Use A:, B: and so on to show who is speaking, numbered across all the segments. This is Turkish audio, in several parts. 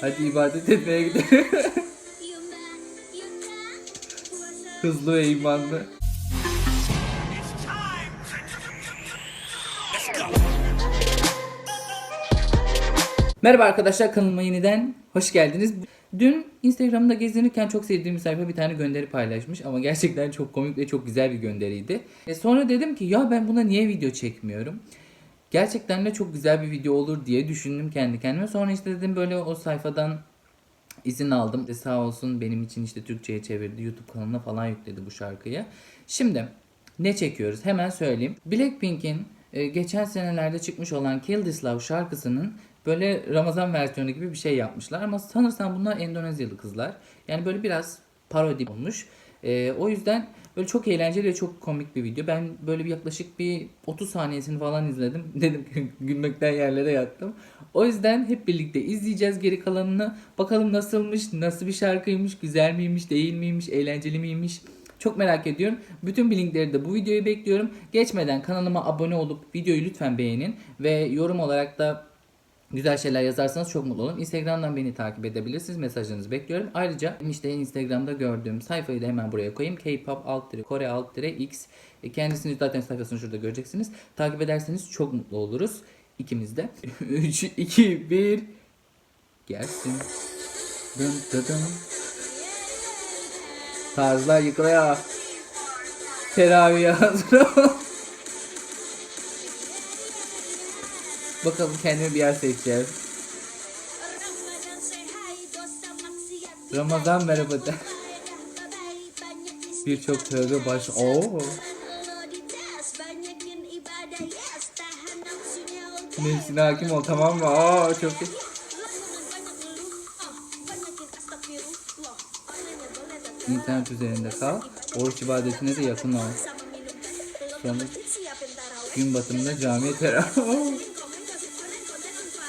A: Hadi ibadet etmeye gidelim. Hızlı ve imanlı. Merhaba arkadaşlar kanalıma yeniden hoş geldiniz. Dün Instagram'da gezinirken çok sevdiğim sayfa bir tane gönderi paylaşmış ama gerçekten çok komik ve çok güzel bir gönderiydi. E sonra dedim ki ya ben buna niye video çekmiyorum? Gerçekten de çok güzel bir video olur diye düşündüm kendi kendime. Sonra işte dedim böyle o sayfadan izin aldım. E sağ olsun benim için işte Türkçe'ye çevirdi. YouTube kanalına falan yükledi bu şarkıyı. Şimdi ne çekiyoruz? Hemen söyleyeyim. Blackpink'in e, geçen senelerde çıkmış olan Kill This Love şarkısının böyle Ramazan versiyonu gibi bir şey yapmışlar. Ama sanırsam bunlar Endonezyalı kızlar. Yani böyle biraz parodi olmuş. E, o yüzden böyle çok eğlenceli ve çok komik bir video. Ben böyle bir yaklaşık bir 30 saniyesini falan izledim. Dedim ki gülmekten yerlere yattım. O yüzden hep birlikte izleyeceğiz geri kalanını. Bakalım nasılmış, nasıl bir şarkıymış, güzel miymiş, değil miymiş, eğlenceli miymiş. Çok merak ediyorum. Bütün linkleri de bu videoya bekliyorum. Geçmeden kanalıma abone olup videoyu lütfen beğenin. Ve yorum olarak da Güzel şeyler yazarsanız çok mutlu olurum. Instagram'dan beni takip edebilirsiniz. Mesajlarınızı bekliyorum. Ayrıca işte Instagram'da gördüğüm sayfayı da hemen buraya koyayım. K-pop alt Kore alt X. E, Kendisini zaten sayfasını şurada göreceksiniz. Takip ederseniz çok mutlu oluruz. İkimiz de. 3, 2, 1. Gelsin. Dın dın dın. Tarzlar yıkılıyor. Teraviye hazır Bakalım kendime bir yer seçeceğim. Ramazan merhaba de. Birçok tövbe baş. Oo. Nefsine hakim ol tamam mı? Aa çok iyi. İnternet üzerinde kal. Oruç ibadetine de yakın ol. Sonra gün batımında camiye teravih.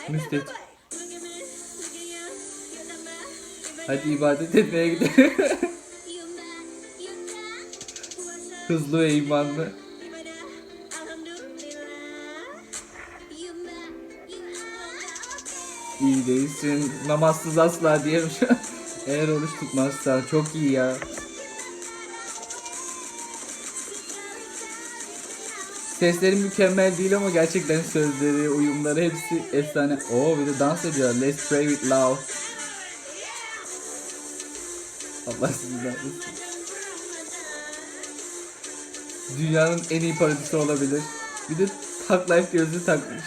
A: Müstehcen. Hadi ibadet etmeye gidelim. Hızlı ve imanlı. İyi değilsin. Namazsız asla diyelim. Eğer oruç tutmazsa çok iyi ya. Sesleri mükemmel değil ama gerçekten sözleri, uyumları hepsi efsane. Oo bir de dans ediyor. Let's pray with love. Allah sizden. Dünyanın en iyi parodisi olabilir. Bir de Hak Life gözlüğü takmış.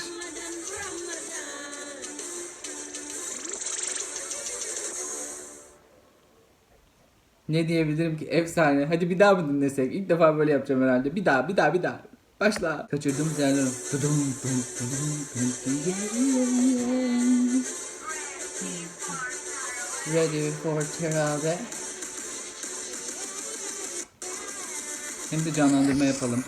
A: Ne diyebilirim ki? Efsane. Hadi bir daha mı dinlesek? İlk defa böyle yapacağım herhalde. Bir daha, bir daha, bir daha. Başla. Kaçırdığımız yerler. dıdım, dım, dım, yeah, yeah. Ready for teravih. Hem de canlandırma yapalım.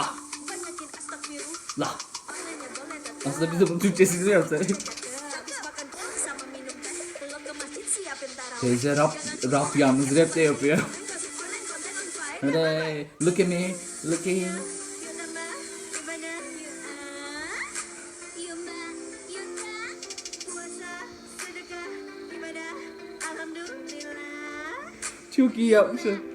B: Astagfirullah
A: Lah. Aslında biz de bunun Türkçesini yapsak.
B: Taraweh
A: Teyze rap, rap yalnız rap de yapıyor. Hadi. Look at me. Look at you. Çok iyi yapmışsın.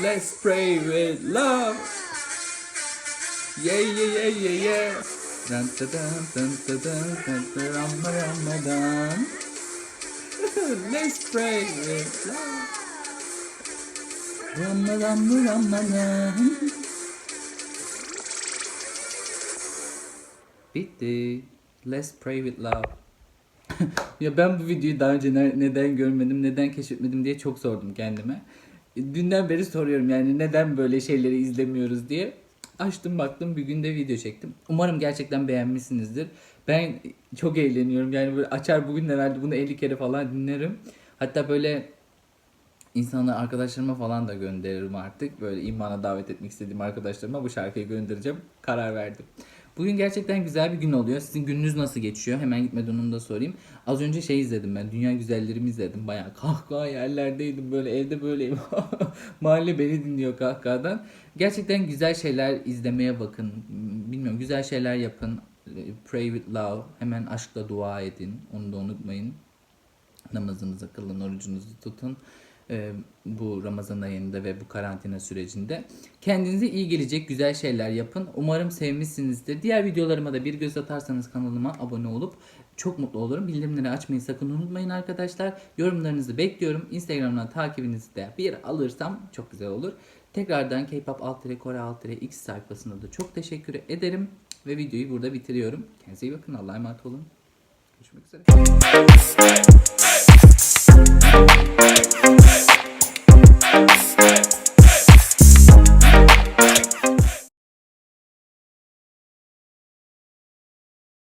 A: Let's pray with love. Yeah, yeah, yeah, yeah, yeah. Dun, dun, dun, dun, dun, dun, dun, dun, Ram- Ramadan. Let's pray with love. Ramadan, Ramadan. Bitti. Let's pray with love. ya ben bu videoyu daha önce ne- neden görmedim, neden keşfetmedim diye çok sordum kendime. Dünden beri soruyorum yani neden böyle şeyleri izlemiyoruz diye. Açtım baktım bir günde video çektim. Umarım gerçekten beğenmişsinizdir. Ben çok eğleniyorum. Yani böyle açar bugün herhalde bunu 50 kere falan dinlerim. Hatta böyle insanlar arkadaşlarıma falan da gönderirim artık. Böyle imana davet etmek istediğim arkadaşlarıma bu şarkıyı göndereceğim. Karar verdim. Bugün gerçekten güzel bir gün oluyor. Sizin gününüz nasıl geçiyor? Hemen gitmeden onu da sorayım. Az önce şey izledim ben. Dünya Güzellerimi izledim. Bayağı kahkaha yerlerdeydim. Böyle evde böyleyim. Mahalle beni dinliyor kahkahadan. Gerçekten güzel şeyler izlemeye bakın. Bilmiyorum güzel şeyler yapın. Pray with love. Hemen aşkla dua edin. Onu da unutmayın. Namazınızı kılın, orucunuzu tutun. Ee, bu Ramazan ayında ve bu karantina sürecinde. Kendinize iyi gelecek güzel şeyler yapın. Umarım sevmişsinizdir. Diğer videolarıma da bir göz atarsanız kanalıma abone olup çok mutlu olurum. Bildirimleri açmayı sakın unutmayın arkadaşlar. Yorumlarınızı bekliyorum. Instagram'dan takibinizi de bir alırsam çok güzel olur. Tekrardan K-pop alt Kore alt X sayfasına da çok teşekkür ederim. Ve videoyu burada bitiriyorum. Kendinize iyi bakın. Allah'a emanet olun. Görüşmek üzere.